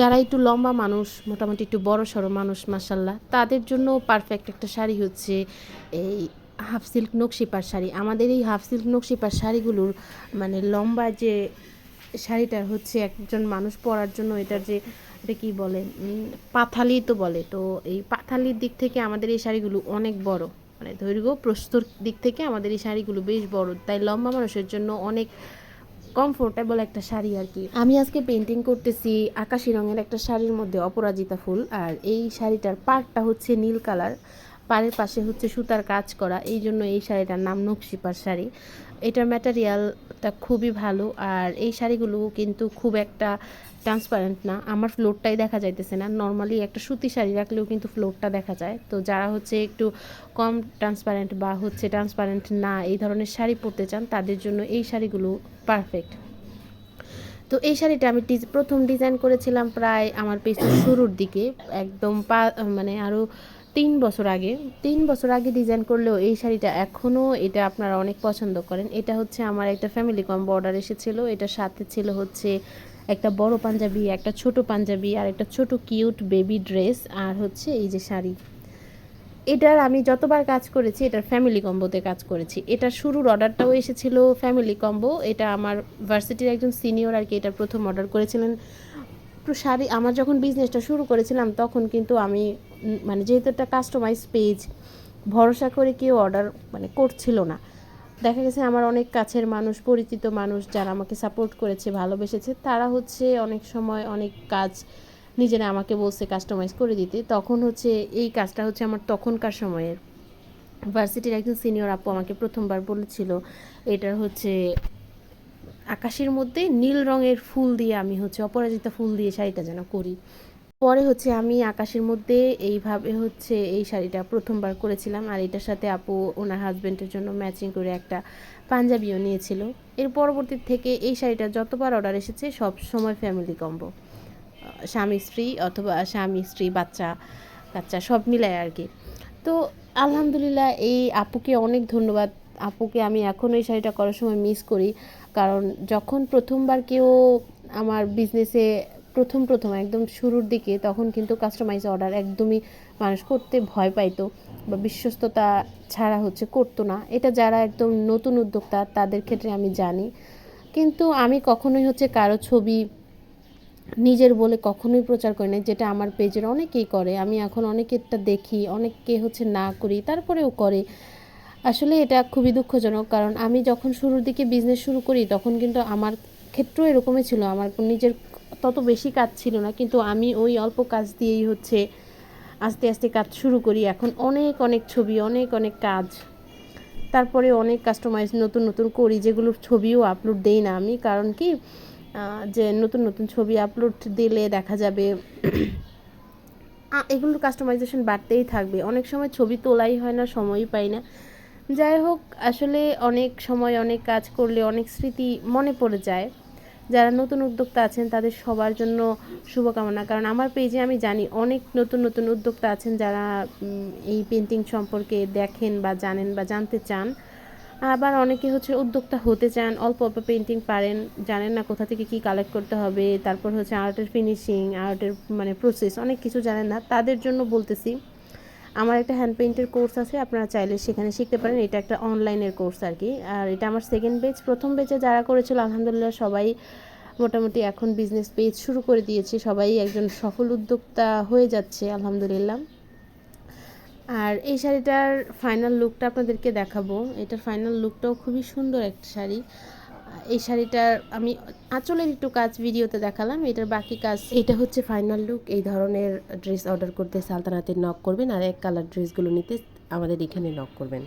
যারা একটু লম্বা মানুষ, মোটামুটি একটু বড় সড়ো মানুষ মাসাল্লাহ তাদের জন্য পারফেক্ট একটা শাড়ি হচ্ছে এই হাফ সিল্ক নকশিপার শাড়ি। আমাদের এই হাফ সিল্ক নকশিপার শাড়িগুলোর মানে লম্বা যে শাড়িটা হচ্ছে একজন মানুষ পরার জন্য এটার যে এটা কী বলে? পাথালি তো বলে। তো এই পাথালির দিক থেকে আমাদের এই শাড়িগুলো অনেক বড়। মানে দৈর্ঘ্য প্রস্তুর দিক থেকে আমাদের এই শাড়িগুলো বেশ বড়। তাই লম্বা মানুষের জন্য অনেক কমফোর্টেবল একটা শাড়ি আর কি আমি আজকে পেন্টিং করতেছি আকাশি রঙের একটা শাড়ির মধ্যে অপরাজিতা ফুল, আর এই শাড়িটার পাড়টা হচ্ছে নীল কালার, পাড়ের পাশে হচ্ছে সুতার কাজ করা, এই জন্য এই শাড়িটার নাম নকশিপার শাড়ি। এটার ম্যাটেরিয়ালটা খুবই ভালো, আর এই শাড়িগুলো কিন্তু খুব একটা ট্রান্সপারেন্ট না, আমার ফ্লোরটাই দেখা যাইতেছে না। নর্মালি একটা সুতি শাড়ি রাখলেও কিন্তু ফ্লোরটা দেখা যায়। তো যারা হচ্ছে একটু কম ট্রান্সপারেন্ট বা হচ্ছে ট্রান্সপারেন্ট না এই ধরনের শাড়ি পরতে চান, তাদের জন্য এই শাড়িগুলো পারফেক্ট তো এই শাড়িটা আমি প্রথম ডিজাইন করেছিলাম প্রায় আমার পেজের শুরুর দিকে, একদম পা মানে আরও তিন বছর আগে। তিন বছর আগে ডিজাইন করলেও এই শাড়িটা এখনও এটা আপনারা অনেক পছন্দ করেন। এটা হচ্ছে আমার একটা ফ্যামিলি কম বর্ডার এসেছিল। এটার সাথে ছিল হচ্ছে একটা বড় পাঞ্জাবি, একটা ছোট পাঞ্জাবি আর একটা ছোট কিউট বেবি ড্রেস আর হচ্ছে এই যে শাড়ি। এটার আমি যতবার কাজ করেছি, এটার ফ্যামিলি কম্বোতে কাজ করেছি। এটার শুরুর অর্ডারটাও এসেছিল ফ্যামিলি কম্বো এটা আমার ভার্সিটির একজন সিনিয়র আর কি, এটা প্রথম অর্ডার করেছিলেন। শাড়ি, আমার যখন বিজনেসটা শুরু করেছিলাম, তখন কিন্তু আমি মানে যেহেতু একটা কাস্টমাইজ পেজ ভরসা করে কেউ অর্ডার মানে করছিল না। দেখা গেছে আমার অনেক কাছের মানুষ, পরিচিত মানুষ যারা আমাকে সাপোর্ট করেছে, ভালোবেসেছে, তারা হচ্ছে অনেক সময় অনেক কাজ নিজেরা আমাকে বলছে কাস্টমাইজ করে দিতে, তখন হচ্ছে এই কাজটা হচ্ছে আমার তখনকার সময়ের। ভার্সিটির একজন সিনিয়র আপু আমাকে প্রথমবার বলেছিল এটার হচ্ছে আকাশের মধ্যে নীল রঙের ফুল দিয়ে আমি হচ্ছে অপরাজিতা ফুল দিয়ে শাড়িটা যেন করি। পরে হচ্ছে আমি আকাশের মধ্যে এইভাবে হচ্ছে এই শাড়িটা প্রথমবার করেছিলাম, আর এটার সাথে আপু ওনার হাজব্যান্ডের জন্য ম্যাচিং করে একটা পাঞ্জাবিও নিয়েছিল। এর পরবর্তী থেকে এই শাড়িটা যতবার অর্ডার এসেছে সব সময় ফ্যামিলি কম্বো স্বামী স্ত্রী অথবা স্বামী স্ত্রী, বাচ্চা বাচ্চা সব মিলায় আর কি। তো আলহামদুলিল্লাহ এই আপুকে অনেক ধন্যবাদ। আপুকে আমি এখন এই শাড়িটা করার সময় মিস করি। কারণ যখন প্রথমবার কেউ আমার বিজনেসে প্রথম প্রথম একদম শুরুর দিকে তখন কিন্তু কাস্টমাইজ অর্ডার একদমই মানুষ করতে ভয় পাইতো বা বিশ্বস্ততা ছাড়া হচ্ছে করতো না। এটা যারা একদম নতুন উদ্যোক্তা তাদের ক্ষেত্রে আমি জানি। কিন্তু আমি কখনোই হচ্ছে কারও ছবি নিজের বলে কখনোই প্রচার করি না যেটা আমার পেজের অনেকেই করে। আমি এখন অনেকেরটা দেখি, অনেককে হচ্ছে না করি, তারপরেও করে। আসলে এটা খুবই দুঃখজনক, কারণ আমি যখন শুরুর দিকে বিজনেস শুরু করি, তখন কিন্তু আমার ক্ষেত্রেও এরকমই ছিল। আমার নিজের তত বেশি কাজ ছিল না, কিন্তু আমি ওই অল্প কাজ দিয়েই হচ্ছে আস্তে আস্তে কাজ শুরু করি। এখন অনেক অনেক ছবি, অনেক অনেক কাজ। তারপরে অনেক কাস্টমাইজ নতুন নতুন করি যেগুলোর ছবিও আপলোড দেই না আমি। কারণ কি? যে নতুন নতুন ছবি আপলোড দিলে দেখা যাবে এগুলোর কাস্টমাইজেশন বাড়তেই থাকবে। অনেক সময় ছবি তোলাই হয় না, সময়ই পাই না। যাই হোক, আসলে অনেক সময় অনেক কাজ করলে অনেক স্মৃতি মনে পড়ে যায়। যারা নতুন উদ্যোক্তা আছেন, তাদের সবার জন্য শুভকামনা। কারণ আমার পেজে আমি জানি অনেক নতুন নতুন উদ্যোক্তা আছেন যারা এই পেন্টিং সম্পর্কে দেখেন বা জানেন বা জানতে চান। আবার অনেকে হচ্ছে উদ্যোক্তা হতে চান, অল্প অল্প পেন্টিং পারেন, জানেন না কোথা থেকে কি কালেক্ট করতে হবে, তারপর হচ্ছে আর্টের ফিনিশিং আর্টের মানে প্রসেস অনেক কিছু জানেন না, তাদের জন্য বলতেছি, আমার একটা হ্যান্ড পেইন্টের কোর্স আছে, আপনারা চাইলে সেখানে শিখতে পারেন, এটা একটা অনলাইনের কোর্স আর কি আর এটা আমার সেকেন্ড বেচ প্রথম বেচে যারা করেছিল, আলহামদুলিল্লাহ সবাই মোটামুটি এখন বিজনেস পেজ শুরু করে দিয়েছে, সবাই একজন সফল উদ্যোক্তা হয়ে যাচ্ছে, আলহামদুলিল্লাহ। আর এই শাড়িটার ফাইনাল লুকটা আপনাদেরকে দেখাবো। এটার ফাইনাল লুকটাও খুবই সুন্দর একটা শাড়ি। এই শাড়িটার আমি আঁচলের একটু কাজ ভিডিওতে দেখালাম, এটার বাকি কাজ এটা হচ্ছে ফাইনাল লুক এই ধরনের ড্রেস অর্ডার করতে সালতানাতে নক করবেন আর এক কালার ড্রেসগুলো নিতে আমাদের এখানে নক করবেন।